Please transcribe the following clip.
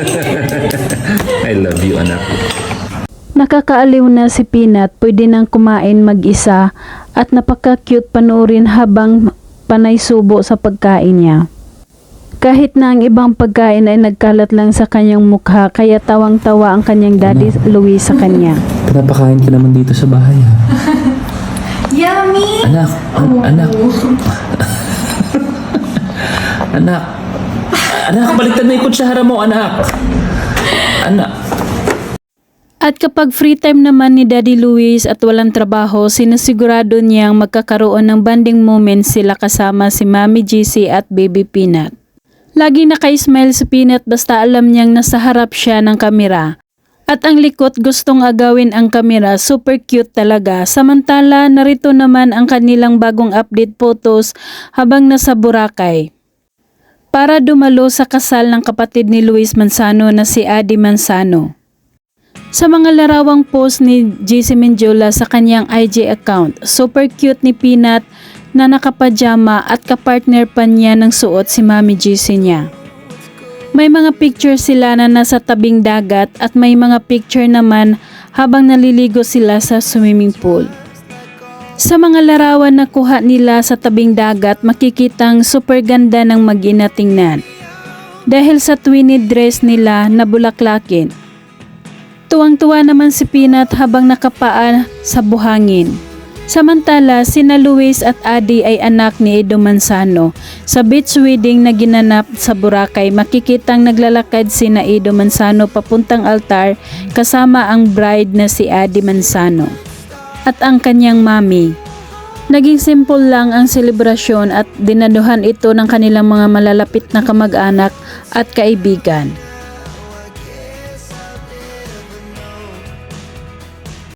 I love you, anak. Nakakaaliw na si Peanut, pwede nang kumain mag-isa at napaka-cute panoorin habang panay subo sa pagkain niya. Kahit na ang ibang pagkain ay nagkalat lang sa kanyang mukha, kaya tawang-tawa ang kanyang daddy Louis sa kanya. Pinapakain ka naman dito sa bahay, ha? Yummy! Anak, an- anak. anak. Anak, baliktad na yung kutsara mo, anak. Anak. At kapag free time naman ni Daddy Luis at walang trabaho, sinasigurado niyang magkakaroon ng banding moment sila kasama si Mami GC at Baby Peanut. Lagi naka-smile si Peanut basta alam niyang nasa harap siya ng kamera. At ang likot gustong agawin ang kamera, super cute talaga. Samantala, narito naman ang kanilang bagong update photos habang nasa Boracay. Para dumalo sa kasal ng kapatid ni Luis Manzano na si Adi Manzano. Sa mga larawang post ni JC Mendiola sa kanyang IG account, super cute ni Peanut na nakapajama at kapartner pa niya ng suot si Mami JC niya. May mga picture sila na nasa tabing dagat at may mga picture naman habang naliligo sila sa swimming pool. Sa mga larawan na kuha nila sa tabing dagat, makikitang super ganda ng mag-ina. Dahil sa twined dress nila na bulaklakin, Tuwang-tuwa naman si Peanut habang nakapaa sa buhangin. Samantala, sina Luis at Adi ay anak ni Edo Manzano. Sa beach wedding na ginanap sa Boracay, makikitang naglalakad sina Edo Manzano papuntang altar kasama ang bride na si Adi Manzano at ang kanyang mami. Naging simple lang ang selebrasyon at dinaduhan ito ng kanilang mga malalapit na kamag-anak at kaibigan.